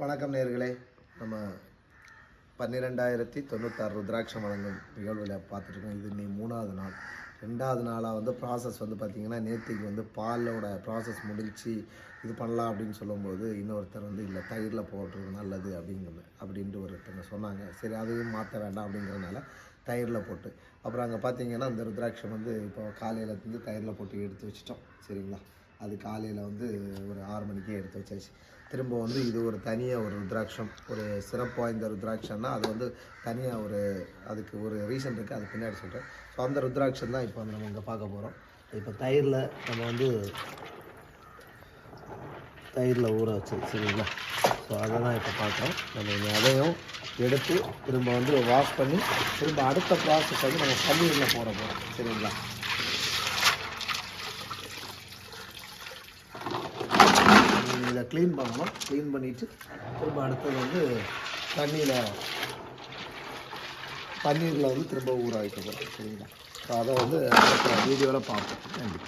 வணக்கம் நேர்களே. நம்ம பன்னிரெண்டாயிரத்தி தொண்ணூத்தாறு ருத்ராட்சம் வழங்கும் நிகழ்வில் பார்த்துருக்கோம் இது இன்னைக்கு மூணாவது நாள். ரெண்டாவது நாளாக வந்து ப்ராசஸ் வந்து பார்த்திங்கன்னா நேற்றுக்கு வந்து பாலோட ப்ராசஸ் முடிச்சு இது பண்ணலாம் அப்படின்னு சொல்லும்போது இன்னொருத்தர் வந்து இல்லை தயிரில் போடுறது நல்லது அப்படிங்கிறது அப்படின்ட்டு ஒருத்தங்க சொன்னாங்க. சரி அதையும் மாற்ற வேண்டாம் அப்படிங்கிறதுனால தயிரில் போட்டு. அப்புறம் அங்கே பார்த்தீங்கன்னா அந்த ருத்ராட்சம் வந்து இப்போ காலையில் இருந்து தயிரில் போட்டு எடுத்து வச்சிட்டோம். சரிங்களா? அது காலையில் வந்து ஒரு ஆறு மணிக்கே எடுத்து வச்சாச்சு. திரும்ப வந்து இது ஒரு தனியாக ஒரு ருத்ராட்சம் ஒரு சிறப்பு வாய்ந்த ருத்ராட்சம்னா அது வந்து தனியாக ஒரு அதுக்கு ஒரு ரீசன் இருக்குது அது பின்னாடி சொல்கிறேன் ஸோ அந்த ருத்ராட்சம் தான் இப்போ நம்ம இங்கே பார்க்க போகிறோம் இப்போ தயிரில் நம்ம வந்து தயிரில் ஊற வச்சு சரிங்களா? ஸோ அதை தான் இப்போ பார்க்குறோம். நம்ம இனி அதையும் எடுத்து திரும்ப வந்து வாஷ் பண்ணி திரும்ப அடுத்த ப்ராசஸ் வந்து நம்ம பன்னீரில் போட போகிறோம் சரிங்களா? இதை க்ளீன் பண்ணணும். க்ளீன் பண்ணிவிட்டு திரும்ப அடுத்தது வந்து தண்ணியில் பன்னீரில் வந்து திரும்ப ஊற வைக்க போகிறோம் சரிங்களா? ஸோ அதை வந்து வீடியோவில் பார்ப்போம். நன்றி.